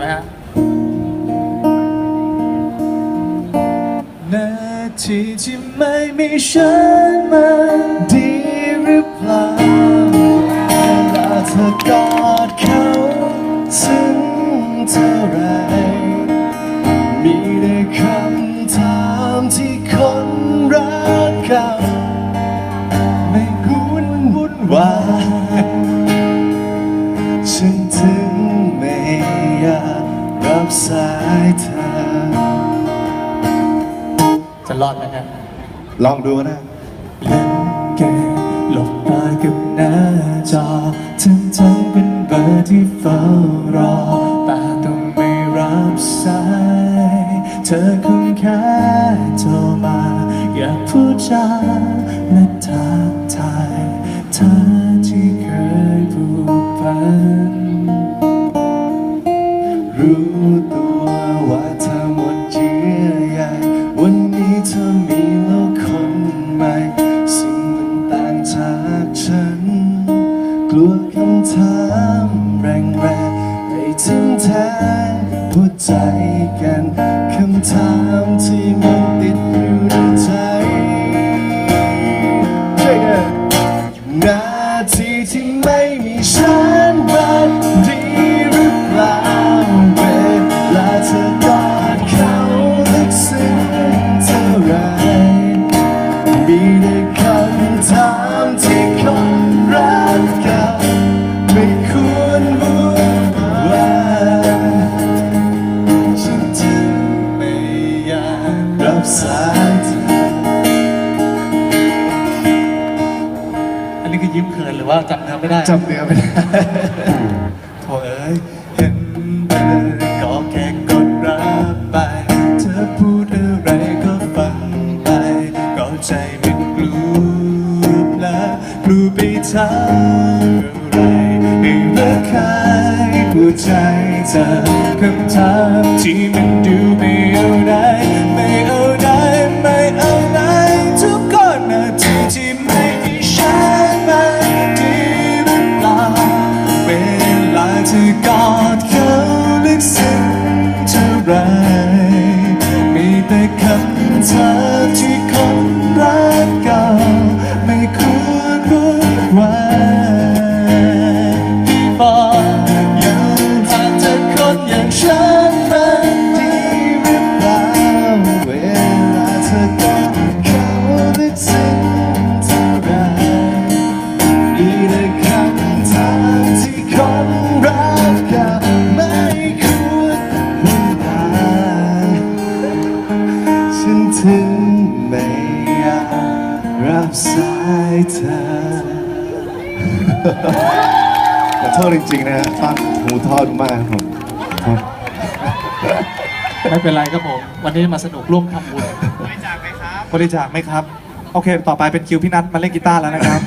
ไหมฮะนาทีที่ไม่มีฉันมันดีหรือเปล่าเวลาเธอกอดเขาซึ้งเท่าไร มีแต่คำถามที่คนรักเขาไม่คุ้นวุ่นวายายเธอ จะรอดไหมครับลองดูนะเล่นเกมหลบตากับหน้าจอทั้งทั้งๆเป็นเบอร์ที่เฝ้ารอ แต่ต้องไม่รับสาย เธอคงแค่โทรมา อยากพูดจาและทักทายเธอ คำถามแรงๆให้ทิ้งแทนหัวใจกันคำถามที่มันติดอยู่ในใจช่วยกันาทีที่ไม่มีฉันบันดี ไม่ได้จำเนื้อไม่ได้โถเอ้ยเห็นเบอร์ก็แค่กดรับไป เธอพูดอะไรก็ฟังไป ก็ใจมันกลัวและกลัวไปทางอะไรให้ระคายหัวใจเธอคำถามที่มันดูไม่เอาไหนไม่ ฉันถึงไม่อยากรับสายเธอขอโทษจริงๆนะฟังหูทอดมากครับผมไม่เป็นไรครับผม วันนี้มาสนุกร่วมทำบุญบริจาคไหมครับบริจาคไหมครับ โอเค ต่อไปเป็นคิวพี่นัทมาเล่นกีตาร์แล้วนะครับ